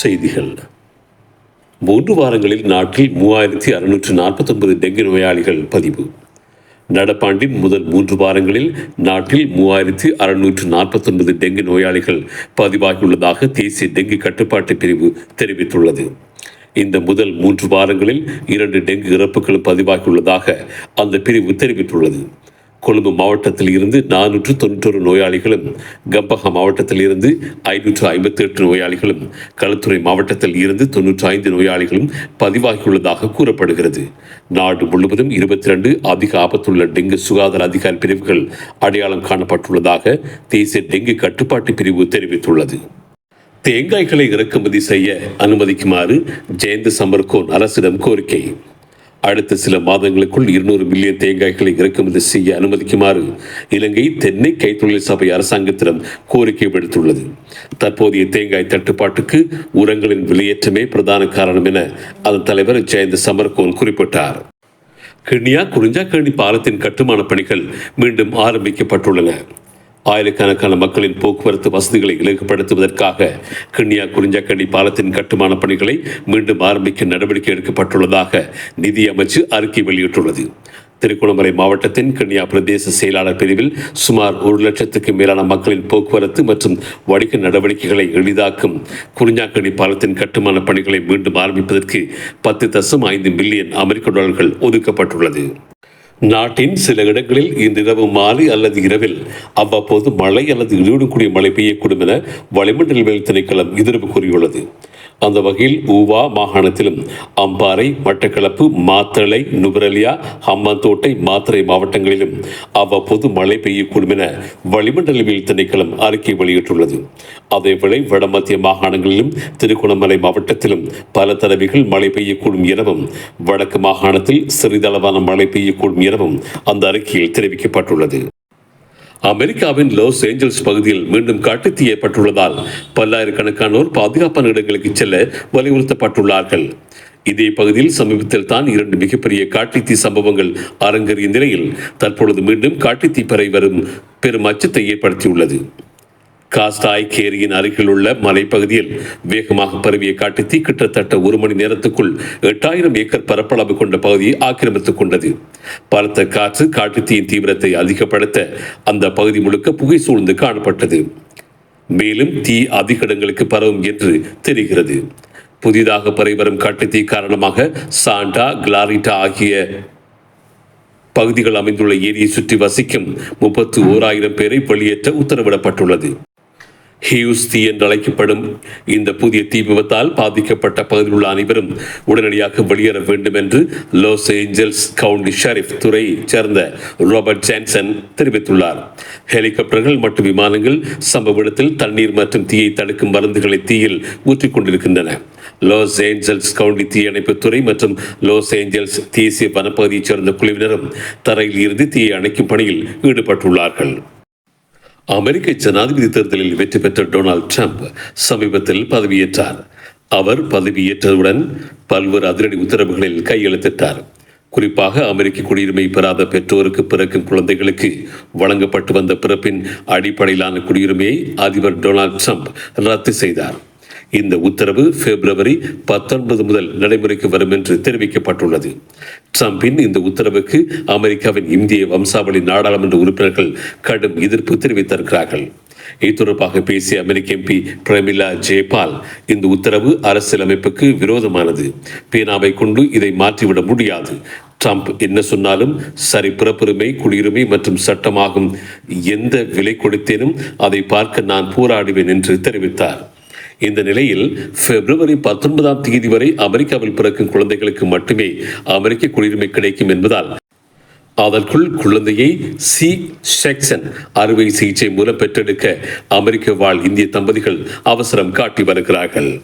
செய்திகள். மூன்று வாரங்களில் நாட்டில் மூவாயிரத்தி அறுநூற்று நாற்பத்தொன்பது டெங்கு நோயாளிகள் பதிவு. நடப்பாண்டின் முதல் மூன்று வாரங்களில் நாட்டில் மூவாயிரத்தி அறுநூற்று நாற்பத்தொன்பது டெங்கு நோயாளிகள் பதிவாகியுள்ளதாக தேசிய டெங்கு கட்டுப்பாட்டு பிரிவு தெரிவித்துள்ளது. இந்த முதல் மூன்று வாரங்களில் இரண்டு டெங்கு இறப்புகளும் பதிவாகியுள்ளதாக அந்த பிரிவு தெரிவித்துள்ளது. கொழும்பு மாவட்டத்தில் இருந்து நானூற்று தொன்னூற்றொரு நோயாளிகளும் கம்பஹா மாவட்டத்தில் இருந்து ஐநூற்று ஐம்பத்தி எட்டு நோயாளிகளும் களுத்துறை மாவட்டத்தில் இருந்து தொன்னூற்றி ஐந்து நோயாளிகளும் பதிவாகியுள்ளதாக கூறப்படுகிறது. நாடு முழுவதும் இருபத்தி ரெண்டு அதிக ஆபத்துள்ள டெங்கு சுகாதார அதிகாரி பிரிவுகள் அடையாளம் காணப்பட்டுள்ளதாக தேசிய டெங்கு கட்டுப்பாட்டு பிரிவு தெரிவித்துள்ளது. தேங்காய்களை இறக்குமதி செய்ய அனுமதிக்குமாறு ஜெயந்த சமர்கோன் அரசிடம் கோரிக்கை. அடுத்த சில மாதங்களுக்குள் இருநூறு மில்லியன் தேங்காய்களை இறக்குமதி செய்ய அனுமதிக்குமாறு இலங்கை தென்னை கைத்தொழில் சபை அரசாங்கத்திடம் கோரிக்கை விடுத்துள்ளது. தற்போதைய தேங்காய் தட்டுப்பாட்டுக்கு உரங்களின் விலையேற்றமே பிரதான காரணம் என அதன் தலைவர் ஜெயந்த சமர்கோன் குறிப்பிட்டார். கிண்ணியா குறிஞ்சாக்கேணி பாலத்தின் கட்டுமான பணிகள் மீண்டும் ஆரம்பிக்கப்பட்டுள்ளன. ஆயிரக்கணக்கான மக்களின் போக்குவரத்து வசதிகளை இலகுப்படுத்துவதற்காக கிண்ணியா குறிஞ்சாக்கண்டி பாலத்தின் கட்டுமான பணிகளை மீண்டும் ஆரம்பிக்க நடவடிக்கை எடுக்கப்பட்டுள்ளதாக நிதி அமைச்சு அறிக்கை வெளியிட்டுள்ளது. திருகோணமலை மாவட்டத்தின் கிண்ணியா பிரதேச செயலாளர் பிரிவில் சுமார் ஒரு லட்சத்துக்கு மேலான மக்களின் போக்குவரத்து மற்றும் வணிக நடவடிக்கைகளை எளிதாக்கும் குறிஞ்சாக்கணி பாலத்தின் கட்டுமான பணிகளை மீண்டும் ஆரம்பிப்பதற்கு பத்து தசம் ஐந்து மில்லியன் அமெரிக்க டாலர்கள் ஒதுக்கப்பட்டுள்ளது. நாட்டின் சில இடங்களில் இன்றிரவு மாலை அல்லது இரவில் அவ்வப்போது மழை அல்லது இடியுடன் கூடிய மழை பெய்யக்கூடும் என வளிமண்டலவியல் திணைக்களம் எதிர்ப்பு கூறியுள்ளது. அந்த வகையில் ஊவா மாகாணத்திலும் அம்பாறை மட்டக்களப்பு மாத்தளை நுபரலியா ஹம்மாந்தோட்டை மாத்திரை மாவட்டங்களிலும் அவ்வப்போது மழை பெய்யக்கூடும் என வளிமண்டலவியல் திணைக்களம் அறிக்கை வெளியிட்டுள்ளது. அதேவேளை வடமத்திய மாகாணங்களிலும் திருகோணமலை மாவட்டத்திலும் பல தடவைகள் மழை பெய்யக்கூடும் எனவும் வடக்கு மாகாணத்தில் சிறிதளவான மழை பெய்யக்கூடும் எனவும் அந்த அறிக்கையில் தெரிவிக்கப்பட்டுள்ளது. அமெரிக்காவின் லாஸ் ஏஞ்சல்ஸ் பகுதியில் மீண்டும் காட்டுத்தீ ஏற்பட்டுள்ளதால் பல்லாயிரக்கணக்கானோர் பாதுகாப்பான இடங்களுக்கு செல்ல வலியுறுத்தப்பட்டுள்ளார்கள். இதே பகுதியில் சமீபத்தில் தான் இரண்டு மிகப்பெரிய காட்டுத்தீ சம்பவங்கள் அரங்கேறிய நிலையில் தற்பொழுது மீண்டும் காட்டுத்தீ பரவி வரும் பெரும் அச்சத்தை ஏற்படுத்தியுள்ளது. காஸ்டாய் கேரியின் அருகில் உள்ள மலைப்பகுதியில் வேகமாக பரவிய காட்டுத்தீ கிட்டத்தட்ட ஒரு மணி நேரத்துக்குள் எட்டாயிரம் ஏக்கர் பரப்பளவு கொண்ட பகுதியை ஆக்கிரமித்துக் கொண்டது. பலத்த காற்று காட்டுத்தீயின் தீவிரத்தை அதிகப்படுத்த அந்த பகுதி முழுக்க புகை சூழ்ந்து காணப்பட்டது. மேலும் தீ அதிக இடங்களுக்கு பரவும் என்று தெரிகிறது. புதிதாக பரவி வரும் காட்டுத்தீ காரணமாக சாண்டா கிளாரிட்டா ஆகிய பகுதிகள் அமைந்துள்ள ஏரியை சுற்றி வசிக்கும் முப்பத்து ஓராயிரம் பேரை வெளியேற்ற உத்தரவிடப்பட்டுள்ளது. ஹியூஸ் தீ என்று அழைக்கப்படும் இந்த புதிய தீ விபத்தால் பாதிக்கப்பட்ட பகுதியில் உள்ள அனைவரும் உடனடியாக வெளியேற வேண்டும் என்று லாஸ் ஏஞ்சல்ஸ் கவுண்டி ஷெரீஃப் துறையை சேர்ந்த ராபர்ட் ஜான்சன் தெரிவித்துள்ளார். ஹெலிகாப்டர்கள் மற்றும் விமானங்கள் சம்பவ இடத்தில் தண்ணீர் மற்றும் தீயை தடுக்கும் மருந்துகளை தீயில் ஊற்றிக் கொண்டிருக்கின்றன. லாஸ் ஏஞ்சல்ஸ் கவுண்டி தீயணைப்பு துறை மற்றும் லாஸ் ஏஞ்சல்ஸ் தேசிய வனப்பகுதியைச் சேர்ந்த குழுவினரும் தரையில் இருந்து தீயை அணைக்கும் பணியில் ஈடுபட்டுள்ளார்கள். அமெரிக்க ஜனாதிபதி தேர்தலில் வெற்றி பெற்ற டொனால்ட் ட்ரம்ப் சமீபத்தில் பதவியேற்றார். அவர் பதவியேற்றவுடன் பல்வேறு அதிரடி உத்தரவுகளில் கையெழுத்திட்டார். குறிப்பாக அமெரிக்க குடியுரிமை பெறாத பெற்றோருக்கு பிறக்கும் குழந்தைகளுக்கு வழங்கப்பட்டு வந்த பிறப்பின் அடிப்படையிலான குடியுரிமையை அதிபர் டொனால்ட் ட்ரம்ப் ரத்து செய்தார். இந்த உத்தரவு பிப்ரவரி பத்தொன்பது முதல் நடைமுறைக்கு வரும் என்று தெரிவிக்கப்பட்டுள்ளது. ட்ரம்பின் இந்த உத்தரவுக்கு அமெரிக்காவின் இந்திய வம்சாவளி நாடாளுமன்ற உறுப்பினர்கள் கடும் எதிர்ப்பு தெரிவித்திருக்கிறார்கள். இது தொடர்பாக பேசிய அமெரிக்க எம்பி பிரமிளா ஜெயபால் இந்த உத்தரவு அரசியலமைப்புக்கு விரோதமானது. பேனாவை கொண்டு இதை மாற்றிவிட முடியாது. ட்ரம்ப் என்ன சொன்னாலும் சரி பிறப்புரிமை குடியுரிமை மற்றும் சட்டமாகும் எந்த விலை கொடுத்தேனும் அதை பார்க்க நான் போராடுவேன் என்று தெரிவித்தார். இந்த நிலையில் பிப்ரவரி பத்தொன்பதாம் தேதி வரை அமெரிக்காவில் பிறக்கும் குழந்தைகளுக்கு மட்டுமே அமெரிக்க குடியுரிமை கிடைக்கும் என்பதால் அதற்குள் குழந்தையை சி செக்ஷன் அறுவை சிகிச்சை மூலம் பெற்றெடுக்க அமெரிக்க வாழ் இந்திய தம்பதிகள் அவசரம் காட்டி வருகிறார்கள்.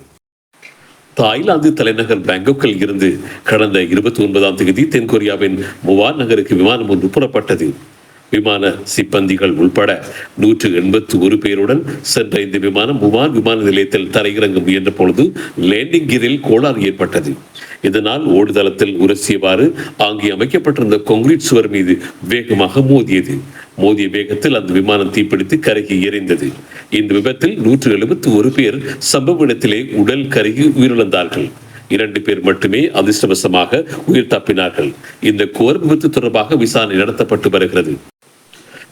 தாய்லாந்து தலைநகர் பேங்காக்கில் இருந்து கடந்த இருபத்தி ஒன்பதாம் தேதி தென்கொரியாவின் முவான் நகருக்கு விமானம் ஒன்று புறப்பட்டது. விமான சிப்பந்திகள் உள்பட நூற்று எண்பத்தி ஒரு பேருடன் சென்ற இந்த விமானம் முவான் விமான நிலையத்தில் தரையிறங்க முயன்ற பொழுது லேண்டிங் கீரில் கோளாறு ஏற்பட்டது. இதனால் ஓடுதளத்தில் உரசியவாறு அங்கே அமைக்கப்பட்டிருந்த கொங்கிரீட் சுவர் மீது வேகமாக மோதியது. மோதிய வேகத்தில் அந்த விமானம் தீப்பிடித்து கருகி எரிந்தது இந்த விபத்தில் நூற்று எழுபத்தி ஒரு பேர் சம்பவ இடத்திலே உடல் கருகி உயிரிழந்தார்கள். இரண்டு பேர் மட்டுமே அதிர்ஷ்டவசமாக உயிர் தப்பினார்கள். இந்த கோர் விபத்து தொடர்பாக விசாரணை நடத்தப்பட்டு வருகிறது.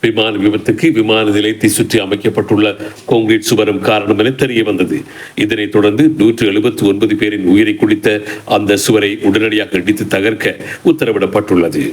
விமான விபத்துக்கு விமான நிலையத்தை சுற்றி அமைக்கப்பட்டுள்ள கோங்கிரீட் சுவரும் காரணம் என தெரிய வந்தது இதனைத் தொடர்ந்து நூற்று எழுபத்தி ஒன்பது பேரின் உயிரை குடித்த அந்த சுவரை உடனடியாக இடித்து தகர்க்க உத்தரவிடப்பட்டுள்ளது